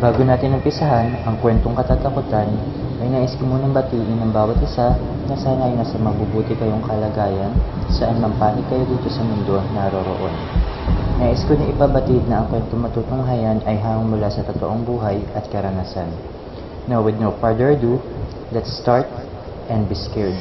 Bago natin umpisahan ang kwentong katatakutan, ay nais ko munang batiin ng bawat isa na sana ay nasa mabubuti kayong kalagayan saan man kayo dito sa mundo naroroon. Nais ko na ipabatid na ang kwentong matutunghayan ay hanggang mula sa totoong buhay at karanasan. Now with no further ado, let's start and be scared.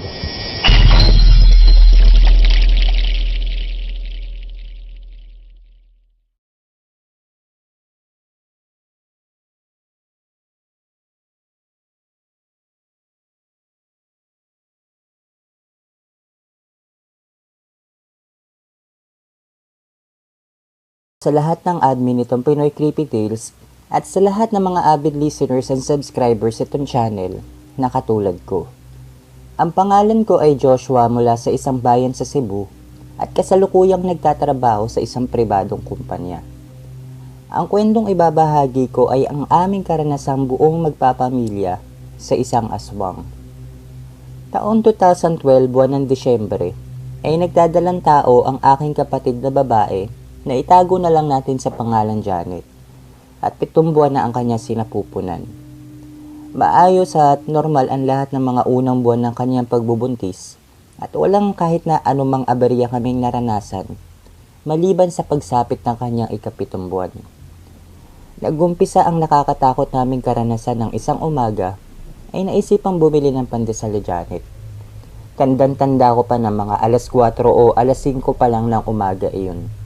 Sa lahat ng admin nitong Pinoy Creepy Tales at sa lahat ng mga avid listeners and subscribers itong channel na katulad ko. Ang pangalan ko ay Joshua mula sa isang bayan sa Cebu at kasalukuyang nagtatrabaho sa isang pribadong kumpanya. Ang kwentong ibabahagi ko ay ang aming karanasang buong magpapamilya sa isang aswang. Taon 2012, buwan ng Disyembre, ay nagdadalang tao ang aking kapatid na babae na itago na lang natin sa pangalan Janet at pitong buwan na ang kanya sinapupunan. Maayos at normal ang lahat ng mga unang buwan ng kanyang pagbubuntis at walang kahit na anumang aberya kaming naranasan maliban sa pagsapit ng kanyang ikapitong buwan. Nagumpisa ang nakakatakot naming karanasan ng isang umaga ay naisipang bumili ng pandesal ni Janet. Tandang-tanda ko pa ng mga alas 4 o alas 5 pa lang ng umaga iyon.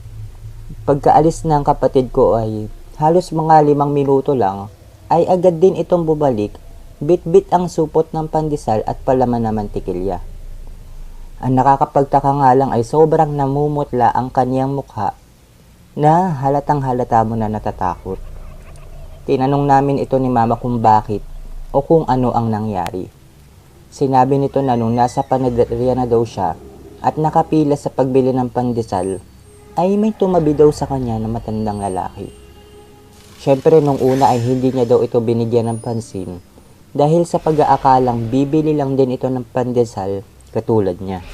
Pagkaalis ng kapatid ko ay halos mga limang minuto lang ay agad din itong bubalik, bit-bit ang supot ng pandesal at palaman na mantikilya. Ang nakakapagtaka nga lang ay sobrang namumutla ang kaniyang mukha na halatang halata mo na natatakot. Tinanong namin ito ni mama kung bakit o kung ano ang nangyari. Sinabi nito na nung nasa panaderia na daw siya at nakapila sa pagbili ng pandesal ay may tumabi daw sa kanya na matandang lalaki. Siyempre nung una ay hindi niya daw ito binigyan ng pansin dahil sa pag-aakalang bibili lang din ito ng pandesal katulad niya.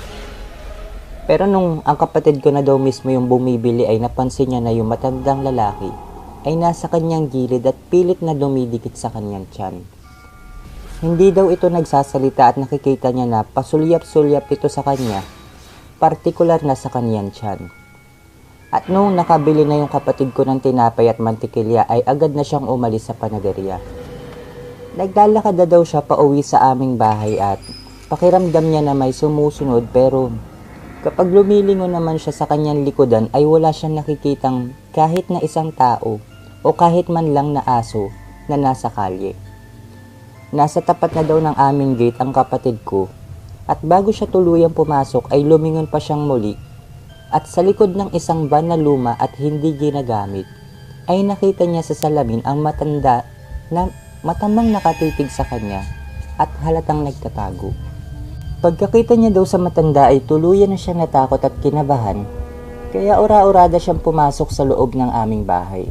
Pero nung ang kapatid ko na daw mismo yung bumibili ay napansin niya na yung matandang lalaki ay nasa kanyang gilid at pilit na dumidikit sa kanyang tiyan. Hindi daw ito nagsasalita at nakikita niya na pasulyap-sulyap ito sa kanya, partikular na sa kanyang tiyan. At noong nakabili na yung kapatid ko ng tinapay at mantikilya ay agad na siyang umalis sa panaderia. Naglalakad na daw siya pauwi sa aming bahay at pakiramdam niya na may sumusunod pero kapag lumilingon naman siya sa kanyang likodan ay wala siyang nakikitang kahit na isang tao o kahit man lang na aso na nasa kalye. Nasa tapat na daw ng aming gate ang kapatid ko at bago siya tuluyang pumasok ay lumingon pa siyang muli at sa likod ng isang van na luma at hindi ginagamit, ay nakita niya sa salamin ang matanda na matamang nakatitig sa kanya at halatang nagtatago. Pagkakita niya daw sa matanda ay tuluyan na siyang natakot at kinabahan, kaya ura-urada siyang pumasok sa loob ng aming bahay.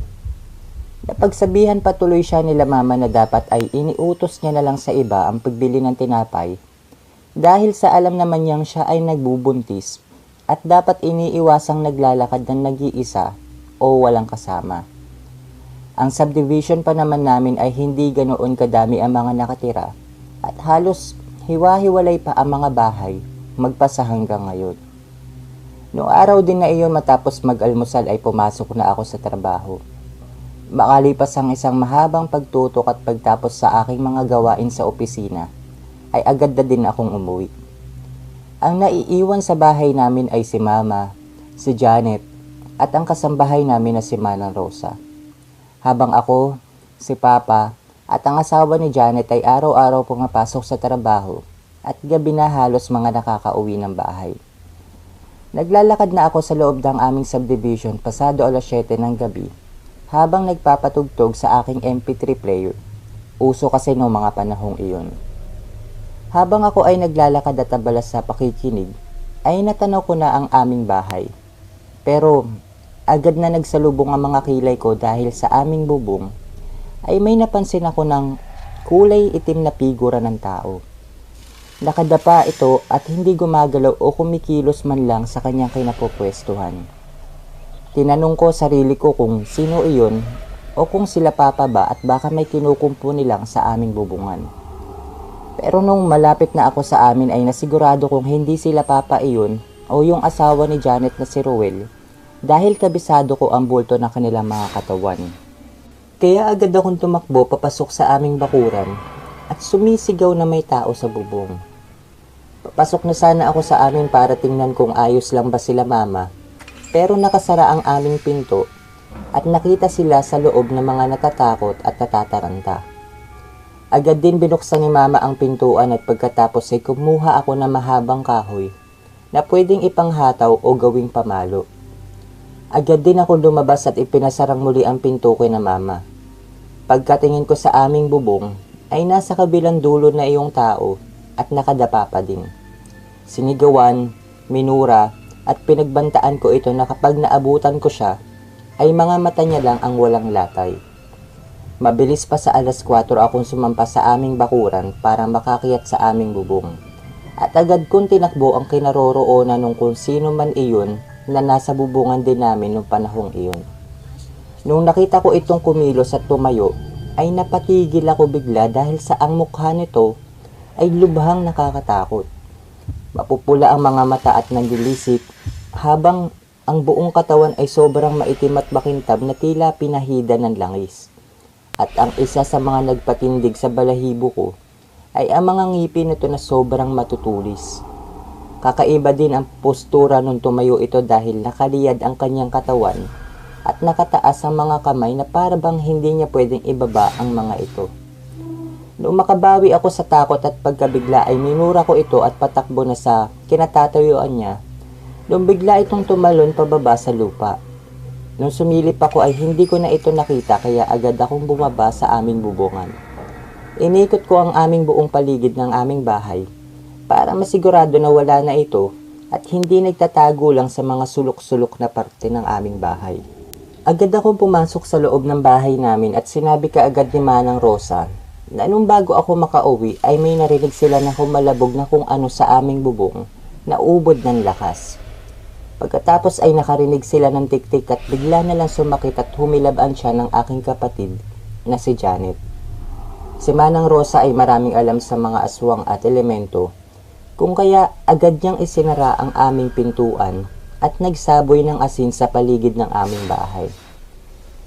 Napagsabihan patuloy siya nila mama na dapat ay iniutos niya na lang sa iba ang pagbili ng tinapay dahil sa alam naman niyang siya ay nagbubuntis at dapat iniiwasang naglalakad ng nag-iisa o walang kasama. Ang subdivision pa naman namin ay hindi ganoon kadami ang mga nakatira at halos hiwa-hiwalay pa ang mga bahay magpasa hanggang ngayon. Noong araw din na iyon matapos mag-almusal ay pumasok na ako sa trabaho. Makalipas ang isang mahabang pagtutok at pagtapos sa aking mga gawain sa opisina, ay agad na din akong umuwi. Ang naiiwan sa bahay namin ay si Mama, si Janet, at ang kasambahay namin na si Manang Rosa. Habang ako, si Papa, at ang asawa ni Janet ay araw-araw pumapasok sa trabaho at gabi na halos mga nakakauwi ng bahay. Naglalakad na ako sa loob ng aming subdivision pasado alas 7 ng gabi habang nagpapatugtog sa aking MP3 player. Uso kasi noong mga panahong iyon. Habang ako ay naglalakad at abalas sa pakikinig, ay natanaw ko na ang aming bahay. Pero agad na nagsalubong ang mga kilay ko dahil sa aming bubong ay may napansin ako ng kulay itim na figura ng tao. Nakadapa ito at hindi gumagalaw o kumikilos man lang sa kanyang kinapupwestuhan. Tinanong ko sarili ko kung sino iyon o kung sila papa ba at baka may kinukumpo nilang sa aming bubungan. Pero nung malapit na ako sa amin ay nasigurado kong hindi sila papa iyon o yung asawa ni Janet na si Ruel dahil kabisado ko ang bulto ng kanilang mga katawan. Kaya agad akong tumakbo papasok sa aming bakuran at sumisigaw na may tao sa bubong. Papasok na sana ako sa amin para tingnan kung ayos lang ba sila mama pero nakasara ang aming pinto at nakita sila sa loob ng mga natatakot at natataranta. Agad din binuksan ni mama ang pintuan at pagkatapos ay kumuha ako ng mahabang kahoy na pwedeng ipanghataw o gawing pamalo. Agad din ako lumabas at ipinasarang muli ang pinto ko na mama. Pagkatingin ko sa aming bubong, ay nasa kabilang dulo na iyong tao at nakadapa pa din. Sinigawan, minura, at pinagbantaan ko ito na kapag naabutan ko siya, ay mga mata niya lang ang walang latay. Mabilis pa sa alas 4 akong sumampa sa aming bakuran para makakiyat sa aming bubong. At agad kong tinakbo ang kinaroroonan ng kung sino man iyon na nasa bubungan din namin nung panahong iyon. Nung nakita ko itong kumilos at tumayo, ay napatigil ako bigla dahil sa ang mukha nito ay lubhang nakakatakot. Mapupula ang mga mata at nandilisik habang ang buong katawan ay sobrang maitim at makintab na tila pinahida ng langis. At ang isa sa mga nagpatindig sa balahibo ko ay ang mga ngipin nito na sobrang matutulis. Kakaiba din ang postura nung tumayo ito dahil nakaliyad ang kanyang katawan at nakataas ang mga kamay na para bang hindi niya pwedeng ibaba ang mga ito. Noong makabawi ako sa takot at pagkabigla ay minura ko ito at patakbo na sa kinatatayuan niya. Noong bigla itong tumalon pababa sa lupa. Nung sumilip ako ay hindi ko na ito nakita kaya agad akong bumaba sa aming bubungan. Inikot ko ang aming buong paligid ng aming bahay para masigurado na wala na ito at hindi nagtatago lang sa mga sulok-sulok na parte ng aming bahay. Agad akong pumasok sa loob ng bahay namin at sinabi ka agad ni Manang Rosa na nung bago ako makauwi ay may narinig sila na humalabog na kung ano sa aming bubong na ubod ng lakas. Pagkatapos ay nakarinig sila ng tiktik at bigla na lang sumakit at humilabaan siya ng aking kapatid na si Janet. Si Manang Rosa ay maraming alam sa mga aswang at elemento kung kaya agad niyang isinara ang aming pintuan at nagsaboy ng asin sa paligid ng aming bahay.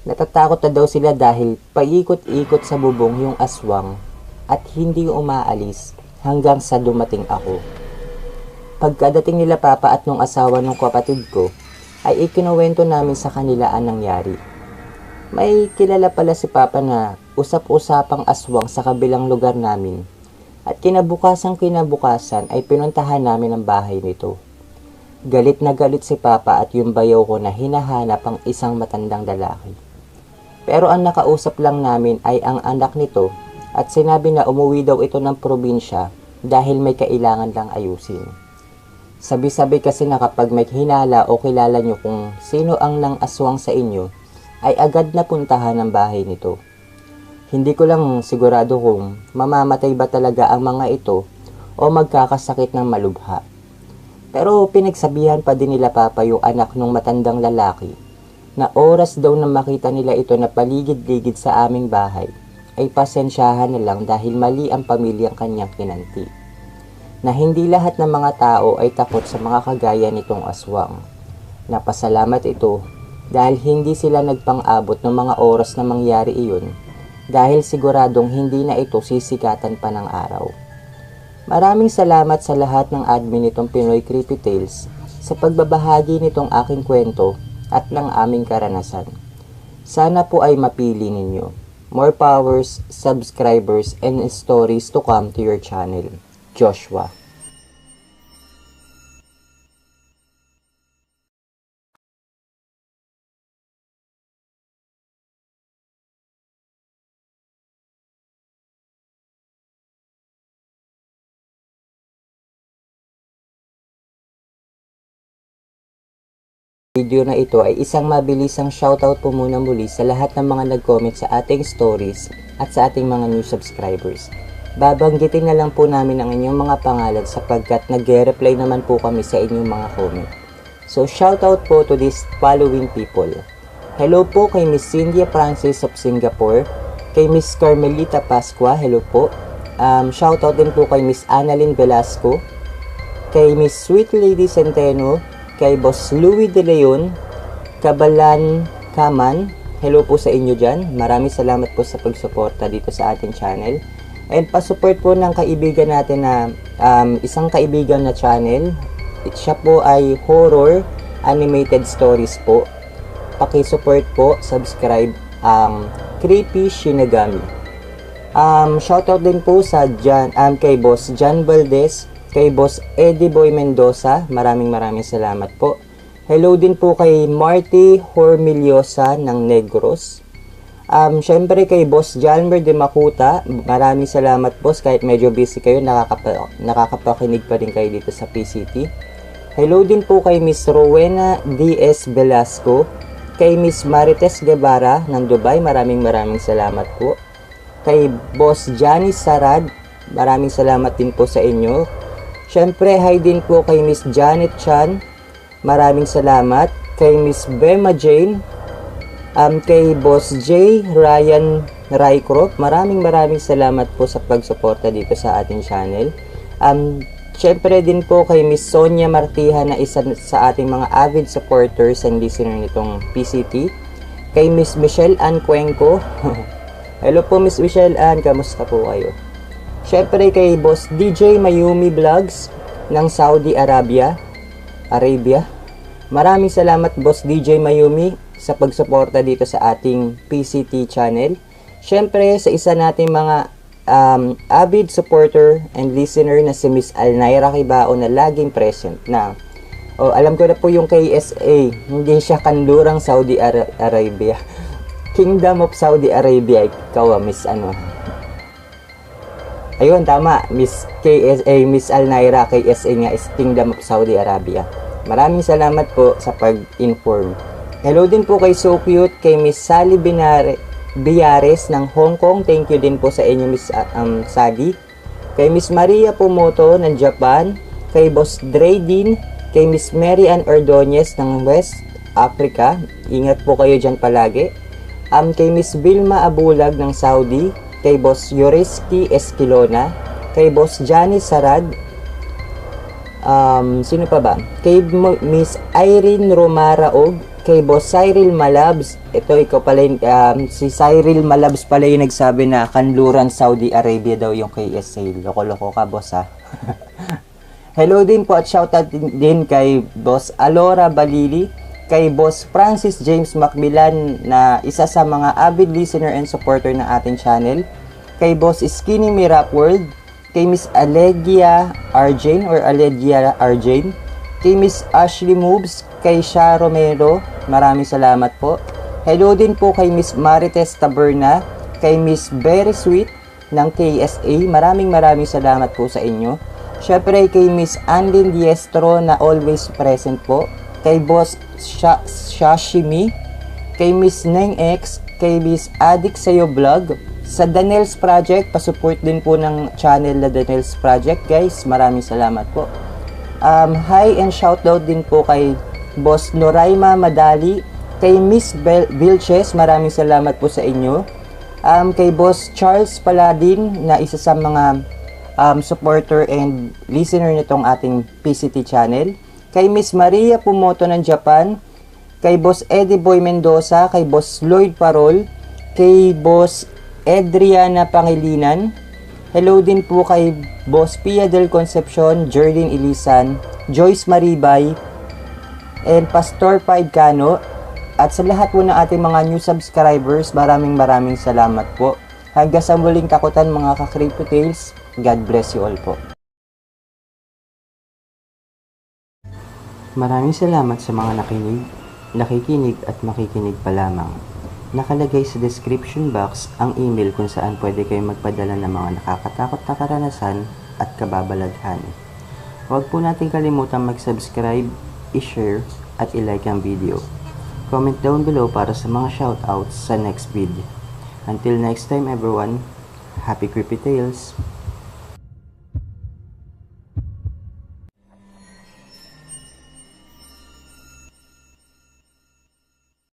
Natatakot na daw sila dahil paikot-ikot sa bubong yung aswang at hindi umaalis hanggang sa dumating ako. Pagkadating nila papa at nung asawa ng kapatid ko, ay ikinuwento namin sa kanila ang nangyari. May kilala pala si papa na usap-usapang aswang sa kabilang lugar namin at kinabukasang kinabukasan ay pinuntahan namin ang bahay nito. Galit na galit si Papa at yung bayaw ko na hinahanap ang isang matandang lalaki. Pero ang nakausap lang namin ay ang anak nito at sinabi na umuwi daw ito ng probinsya dahil may kailangan lang ayusin. Sabi-sabi kasi na kapag may hinala o kilala nyo kung sino ang nang aswang sa inyo, ay agad na puntahan ang bahay nito. Hindi ko lang sigurado kung mamamatay ba talaga ang mga ito o magkakasakit ng malubha. Pero pinagsabihan pa din nila papa yung anak ng matandang lalaki na oras daw na makita nila ito na paligid-ligid sa aming bahay ay pasensyahan na lang dahil mali ang pamilyang kanyang kinanti. Na hindi lahat ng mga tao ay takot sa mga kagaya nitong aswang. Napasalamat ito dahil hindi sila nagpang-abot ng mga oras na mangyari iyon dahil siguradong hindi na ito sisikatan pa ng araw. Maraming salamat sa lahat ng admin nitong Pinoy Creepy Tales sa pagbabahagi nitong aking kwento at ng aming karanasan. Sana po ay mapili ninyo. More powers, subscribers, and stories to come to your channel. Joshua. video na ito ay isang mabilisang shoutout po muna muli sa lahat ng mga nag-comment sa ating stories at sa ating mga new subscribers. Babanggitin na lang po namin ang inyong mga pangalan sapagkat nag-reply naman po kami sa inyong mga comment. So shoutout po to these following people. Hello po kay Miss Cynthia Francis of Singapore. Kay Miss Carmelita Pascua, hello po. Um, shoutout din po kay Miss Annalyn Velasco. Kay Miss Sweet Lady Centeno. Kay Boss Louis De Leon. Kabalan Kaman. Hello po sa inyo dyan. Maraming salamat po sa pagsuporta dito sa ating channel. And pa-support po ng kaibigan natin na um, isang kaibigan na channel. Siya po ay horror animated stories po. Paki-support po, subscribe ang Creepy Shinigami. Um, shoutout din po sa Jan, um, kay Boss Jan Valdez, kay Boss Eddie Boy Mendoza. Maraming maraming salamat po. Hello din po kay Marty Hormiliosa ng Negros. Um, syempre kay Boss Jalmer de Makuta, maraming salamat boss kahit medyo busy kayo, nakakapa, nakakapakinig pa rin kayo dito sa PCT. Hello din po kay Miss Rowena D.S. Velasco, kay Miss Marites Guevara ng Dubai, maraming maraming salamat po. Kay Boss Johnny Sarad, maraming salamat din po sa inyo. Syempre, hi din po kay Miss Janet Chan, maraming salamat. Kay Miss Bema Jane, um, kay Boss J. Ryan Rycroft, maraming maraming salamat po sa pagsuporta dito sa ating channel. Um, Siyempre din po kay Miss Sonia Martiha na isa sa ating mga avid supporters and listener nitong PCT. Kay Miss Michelle Ann Cuenco. Hello po Miss Michelle Ann, kamusta po kayo? Siyempre kay Boss DJ Mayumi Vlogs ng Saudi Arabia. Arabia. Maraming salamat Boss DJ Mayumi sa pagsuporta dito sa ating PCT channel. Siyempre sa isa nating mga um, avid supporter and listener na si Miss Alnaira Kibao na laging present na. Oh, alam ko na po yung KSA hindi siya kanlurang Saudi Ara- Arabia. Kingdom of Saudi Arabia ikaw ah, Miss ano? Ayun tama. Miss KSA Miss Alnaira KSA nga is Kingdom of Saudi Arabia maraming salamat po sa pag-inform hello din po kay So Cute kay Miss Sally Binare Biares ng Hong Kong. Thank you din po sa inyo Miss uh, um, Sadi. Kay Miss Maria Pumoto ng Japan. Kay Boss Dre din. Kay Miss Mary Ann Ordonez ng West Africa. Ingat po kayo dyan palagi. Um, kay Miss Vilma Abulag ng Saudi. Kay Boss Yoreski Esquilona. Kay Boss Johnny Sarad. Um, sino pa ba? Kay Miss Irene Romaraog kay Boss Cyril Malabs. Ito, ikaw pala, yung, um, si Cyril Malabs pala yung nagsabi na kanluran Saudi Arabia daw yung KSA. Loko-loko ka, boss, ha? Hello din po at shoutout din, kay Boss Alora Balili, kay Boss Francis James Macmillan na isa sa mga avid listener and supporter ng ating channel, kay Boss Skinny Me Rap World, kay Miss Alegia Arjane or Alegia Arjane, kay Miss Ashley Moves, kay Sha Romero, maraming salamat po. Hello din po kay Miss Marites Taberna, kay Miss Very Sweet ng KSA, maraming maraming salamat po sa inyo. Syempre kay Miss Anlin Diestro na always present po, kay Boss Sha Shashimi, kay Miss Neng X, kay Miss Addict Sayo Vlog, sa Danels Project, pasupport din po ng channel na Danels Project guys, maraming salamat po. Um, hi and shoutout din po kay Boss Noraima Madali, kay Miss Bel Vilches, maraming salamat po sa inyo. Um, kay Boss Charles Paladin na isa sa mga um, supporter and listener nitong ating PCT channel. Kay Miss Maria Pumoto ng Japan, kay Boss Eddie Boy Mendoza, kay Boss Lloyd Parol, kay Boss Adriana Pangilinan, Hello din po kay Boss Pia del Concepcion, Jerlyn Ilisan, Joyce Maribay, and Pastor Pied Cano. At sa lahat po ng ating mga new subscribers, maraming maraming salamat po. Hanggang sa muling takutan mga ka-Crypto Tales, God bless you all po. Maraming salamat sa mga nakinig, nakikinig at makikinig pa lamang. Nakalagay sa description box ang email kung saan pwede kayo magpadala ng mga nakakatakot na karanasan at kababalaghan. Huwag po natin kalimutan mag-subscribe, i-share at i-like ang video. Comment down below para sa mga shoutouts sa next video. Until next time everyone, happy creepy tales!